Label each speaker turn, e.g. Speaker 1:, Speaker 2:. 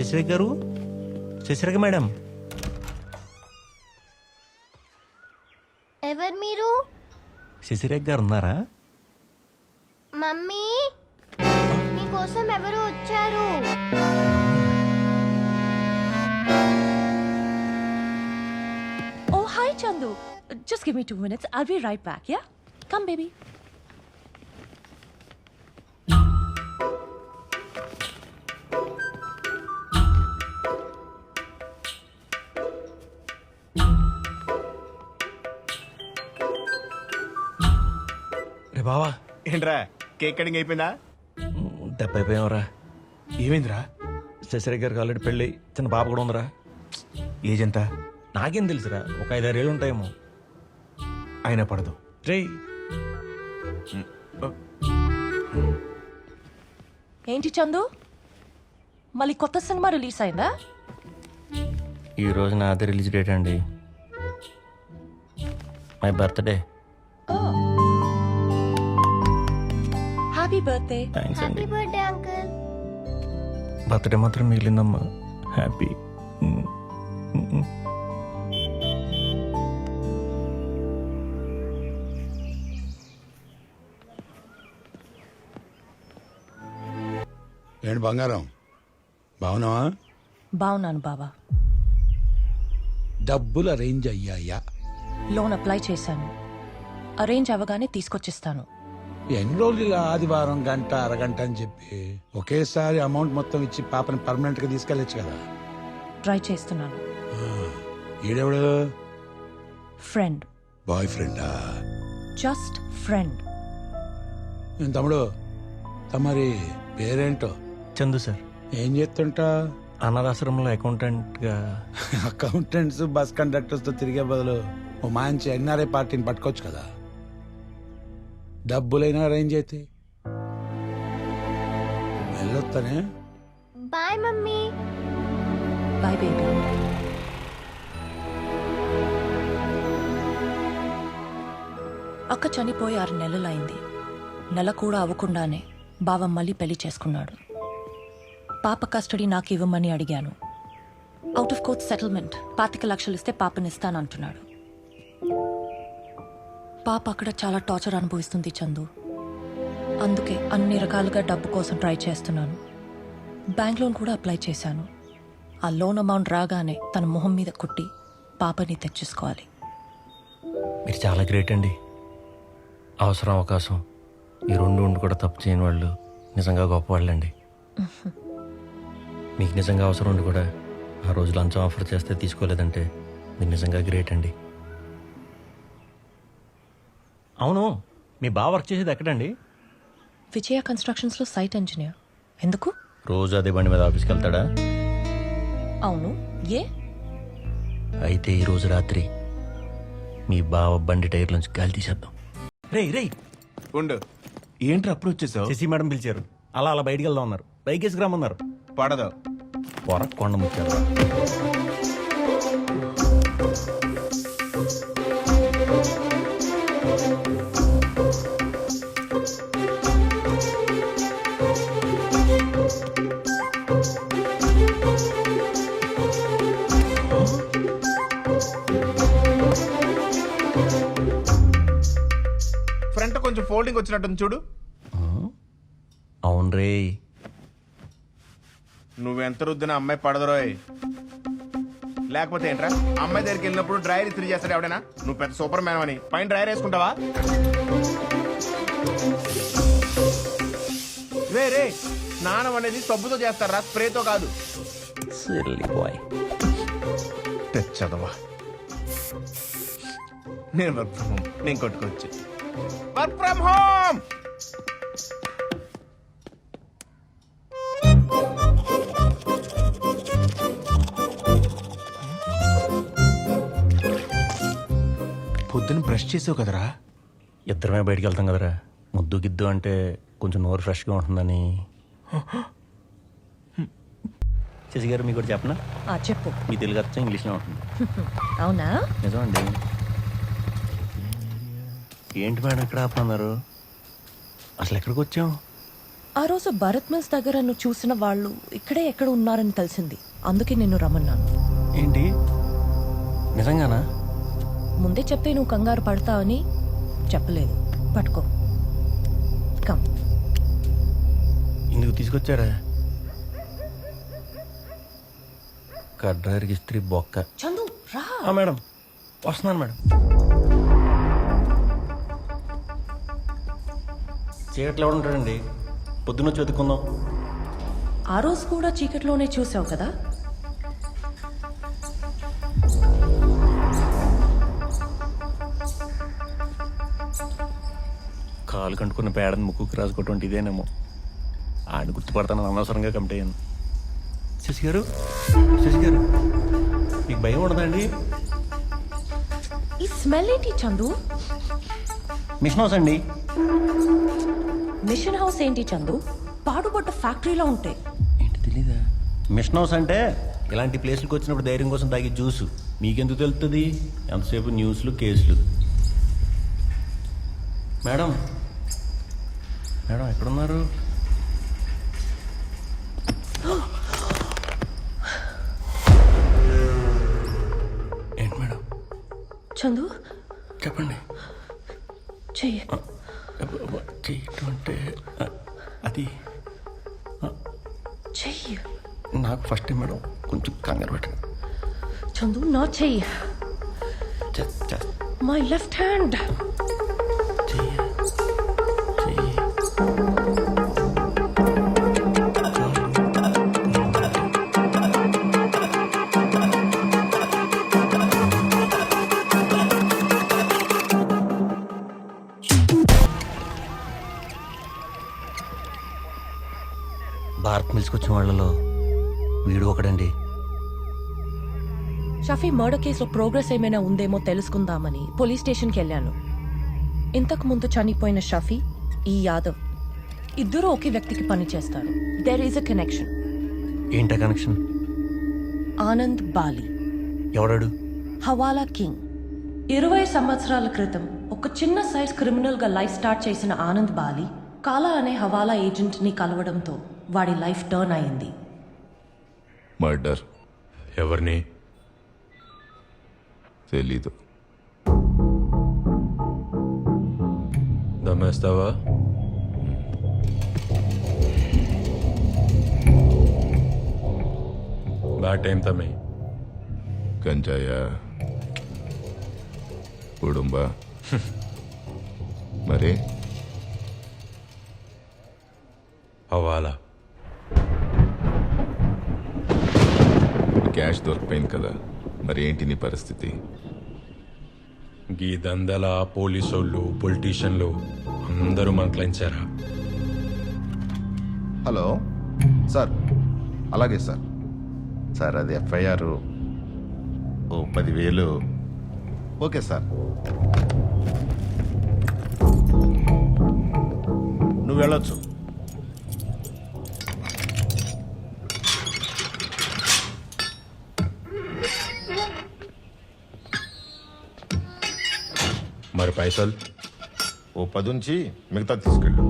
Speaker 1: శశిరేఖ గారు శశిరేఖ మేడం
Speaker 2: ఎవరు మీరు
Speaker 1: శశిరేఖ గారు ఉన్నారా
Speaker 2: మమ్మీ మీకోసం ఎవరు వచ్చారు
Speaker 3: Oh, hi, Chandu. Just give me two minutes. I'll be right back, yeah? Come, baby.
Speaker 1: రే బావా.
Speaker 4: ఏంట్రా కేక్ కటింగ్ అయిపోయిందా?
Speaker 1: దెబ్బ అయిపోయావరా
Speaker 4: ఏమైందిరా?
Speaker 1: శశిరేఖ గారికి ఆల్రెడీ పెళ్ళి చిన్న పాప కూడా ఉందిరా.
Speaker 4: ఏజ్ ఎంత
Speaker 1: నాకేం తెలుసురా ఒక ఐదారేళ్ళు ఉంటాయేమో.
Speaker 4: అయినా పడదు.
Speaker 1: రే
Speaker 3: ఏంటి చందు? మళ్ళీ కొత్త సినిమా రిలీజ్ అయిందా?
Speaker 1: ఈ రోజు నాది రిలీజ్ డేట్ అండి. My birthday.
Speaker 3: Happy birthday
Speaker 1: thanks అండి
Speaker 2: హ్యాపీ బర్త్డే అంకుల్
Speaker 1: బర్త్డే మాత్రం మిగిలిందమ్మా. హ్యాపీ
Speaker 5: ఏంటి బంగారం? బాగున్నావా?
Speaker 3: బాగున్నాను బావా.
Speaker 5: డబ్బులు అరేంజ్ అయ్యాయా?
Speaker 3: లోన్ అప్లై చేశాను. అరేంజ్ అవ్వగానే తీసుకొచ్చిస్తాను.
Speaker 5: ఎన్ని రోజులు ఇలా ఆదివారం గంట అరగంట అని చెప్పి ఒకేసారి అమౌంట్ మొత్తం ఇచ్చి పాపని పర్మనెంట్గా తీసుకెళ్ళచ్చు కదా.
Speaker 3: ట్రై చేస్తున్నాను.
Speaker 5: ఈడెవడు?
Speaker 3: ఫ్రెండ్
Speaker 5: బాయ్ ఫ్రెండా
Speaker 3: జస్ట్ ఫ్రెండ్
Speaker 5: నేను తమ్ముడు? తమరి పేరేంటో?
Speaker 1: చందు సార్.
Speaker 5: ఏం చేస్తుంటా?
Speaker 1: అనాథాశ్రమంలో అకౌంటెంట్గా.
Speaker 5: అకౌంటెంట్స్ బస్ కండక్టర్స్తో తిరిగే బదులు ఓ మంచి ఎన్ఆర్ఐ పార్టీని పట్టుకోవచ్చు కదా. డబ్బులైనా అరేంజ్ అయితే వెళ్ళొస్తానే
Speaker 2: బాయ్ మమ్మీ.
Speaker 3: బాయ్ బేబీ అక్క చనిపోయి ఆరు నెలలైంది. నెల కూడా అవ్వకుండానే బావ మళ్ళీ పెళ్ళి చేసుకున్నాడు. పాప కస్టడీ నాకు ఇవ్వమని అడిగాను. అవుట్ ఆఫ్ కోర్ట్ సెటిల్మెంట్ పాతిక లక్షలు ఇస్తే పాపనిస్తానంటున్నాడు. పాప అక్కడ చాలా టార్చర్ అనుభవిస్తుంది చందు. అందుకే అన్ని రకాలుగా డబ్బు కోసం ట్రై చేస్తున్నాను. బ్యాంక్ లోన్ కూడా అప్లై చేశాను. ఆ లోన్ అమౌంట్ రాగానే తన మొహం మీద కుట్టి పాపని తెచ్చేసుకోవాలి.
Speaker 1: మీరు చాలా గ్రేట్ అండి. అవసరం అవకాశం. ఈ రెండు ఉండి కూడా తప్పు చేయని వాళ్ళు నిజంగా గొప్పవాళ్ళండి. మీకు నిజంగా అవసరం ఉండి కూడా ఆ రోజు లంచం ఆఫర్ చేస్తే తీసుకోలేదంటే మీరు నిజంగా గ్రేట్ అండి. అవును మీ బావ వర్క్ చేసేది ఎక్కడండి?
Speaker 3: విజయ కన్స్ట్రక్షన్స్లో సైట్ ఇంజనీర్. ఎందుకు?
Speaker 1: రోజు అదే బండి మీద ఆఫీస్కి వెళ్తాడా?
Speaker 3: అవును. ఏ?
Speaker 1: అయితే ఈ రోజు రాత్రి మీ బావ బండి టైర్ నుంచి గాలి తీసేద్దాం. రే రే
Speaker 4: ఉండు. ఏంట్రా అప్పుడు వచ్చేసావు?
Speaker 1: శశి మేడం పిలిచారు. అలా అలా బయటికి వెళ్దాం ఉన్నారు బైక్ వేసుకురామన్నారు
Speaker 4: పడదు.
Speaker 1: పొర కొండ ముచ్చారు
Speaker 4: ఫోల్డింగ్ వచ్చినట్టుంది చూడు.
Speaker 1: అవును రే.
Speaker 4: నువ్వెంత రుద్దిన అమ్మాయి పడదురోయ్ లేకపోతే ఏంట్రా? అమ్మాయి దగ్గరికి వెళ్ళినప్పుడు డ్రైర్ ఇస్త్రీ చేస్తాడు ఎవడైనా? నువ్వు పెద్ద సూపర్ మ్యాన్ అని. పైన డ్రైర్ వేసుకుంటావా? రే రే స్నానం అనేది సబ్బుతో చేస్తారా? స్ప్రేతో కాదు. తెచ్చదవా. నేను వర్క్ ఫ్రమ్ నేను కొట్టుకోవచ్చు వర్క్ ఫ్రమ్ హోమ్ పొద్దున బ్రష్ చేసావు కదరా?
Speaker 1: ఇద్దరమే బయటికి వెళ్తాం కదరా. ముద్దు గిద్దు అంటే కొంచెం నోరు ఫ్రెష్గా ఉంటుందని. శశి గారు మీకు కూడా చెప్పనా?
Speaker 3: ఆ చెప్పు.
Speaker 1: మీ తెలుగు అర్థం ఇంగ్లీష్లో ఉంటుంది.
Speaker 3: అవునా?
Speaker 1: నిజం అండి ఏంటి మేడం ఎక్కడ ఆపుతున్నారు? అసలు ఎక్కడికి వచ్చాం
Speaker 3: ఆ రోజు భరత్ మిల్స్ దగ్గర నువ్వు చూసిన వాళ్ళు ఇక్కడే ఎక్కడ ఉన్నారని తెలిసింది. అందుకే నిన్ను రమ్మన్నాను.
Speaker 1: ఏంటి? నిజంగానా?
Speaker 3: ముందే చెప్తే నువ్వు కంగారు పడతావని చెప్పలేదు. పట్టుకో. కమ్.
Speaker 1: ఇందుకు తీసుకొచ్చారా? కార్ డ్రైవర్కి ఇస్త్రీ బొక్క.
Speaker 3: చందు రా.
Speaker 1: మేడం. వస్తున్నాను మేడం. చీకట్లో ఎవడు ఉంటాడండి. పొద్దున్న చదువుకుందాం.
Speaker 3: ఆ రోజు కూడా చీకట్లోనే చూసావు కదా?
Speaker 1: కాలు కంటుకున్న పేడని ముక్కుకు రాసుకోవటం ఇదేనేమో. ఆయన గుర్తుపడతాను అనవసరంగా కమిట్ అయ్యాను. శశి గారు శశి గారు మీకు భయం ఉండదండి
Speaker 3: ఈ స్మెల్ ఏంటి చందు?
Speaker 1: మిషన్ హౌస్ అండి.
Speaker 3: మిషన్ హౌస్ ఏంటి చందు? పాడుపడ్డ ఫ్యాక్టరీలో ఉంటాయి
Speaker 1: ఏంటి తెలీదా? మిషన్ హౌస్ అంటే ఇలాంటి ప్లేస్లకు వచ్చినప్పుడు ధైర్యం కోసం తాగే జ్యూస్. మీకెందుకు తెలుస్తుంది ఎంతసేపు న్యూస్లు కేసులు. మేడం. మేడం ఎక్కడున్నారు? ఏంటి మేడం?
Speaker 3: చందు?
Speaker 1: చెప్పండి.
Speaker 3: చెయ్యి.
Speaker 1: చేయటం అంటే అది
Speaker 3: చెయ్యి.
Speaker 1: నాకు ఫస్ట్ టైం మేడం కొంచెం కంగారు పెట్టండి
Speaker 3: చందు నా చెయ్యి. మై లెఫ్ట్ హ్యాండ్
Speaker 1: వచ్చిన వాళ్ళలో వీడు ఒకడండి.
Speaker 3: షఫీ మర్డర్ కేసులో ప్రోగ్రెస్ ఏమైనా ఉందేమో తెలుసుకుందామని పోలీస్ స్టేషన్కి వెళ్ళాను. ఇంతకు ముందు చనిపోయిన షఫీ ఈ యాదవ్ ఇద్దరు ఒకే వ్యక్తికి పనిచేస్తారు దెర్ ఈజ్ అ కనెక్షన్
Speaker 1: ఏంటా కనెక్షన్
Speaker 3: ఆనంద్ బాలి.
Speaker 1: ఎవడాడు
Speaker 3: హవాలా కింగ్. ఇరవై సంవత్సరాల క్రితం ఒక చిన్న సైజ్ క్రిమినల్గా లైఫ్ స్టార్ట్ చేసిన ఆనంద్ బాలి కాలా అనే హవాలా ఏజెంట్ని కలవడంతో వాడి లైఫ్ టర్న్ అయింది.
Speaker 6: మర్డర్.
Speaker 7: ఎవరిని?
Speaker 6: తెలీదు.
Speaker 7: దమ్మేస్తావా? బ్యాట్ టైం తమ్మి.
Speaker 6: గంజాయ. కుటుంబ మరి? క్యాష్ దొరికిపోయింది కదా. మరి ఏంటి నీ పరిస్థితి?
Speaker 7: గీ దందల పోలీసోళ్ళు పొలిటీషియన్లు అందరూ మనక్లైంచారా
Speaker 4: హలో? సార్. అలాగే సార్. సార్ అది ఎఫ్ఐఆర్. ఓ పదివేలు. Okay sir. నువ్వు వెళ్ళొచ్చు.
Speaker 7: పైసలు
Speaker 4: ఓ పది ఉంచి మిగతా తీసుకెళ్ళు.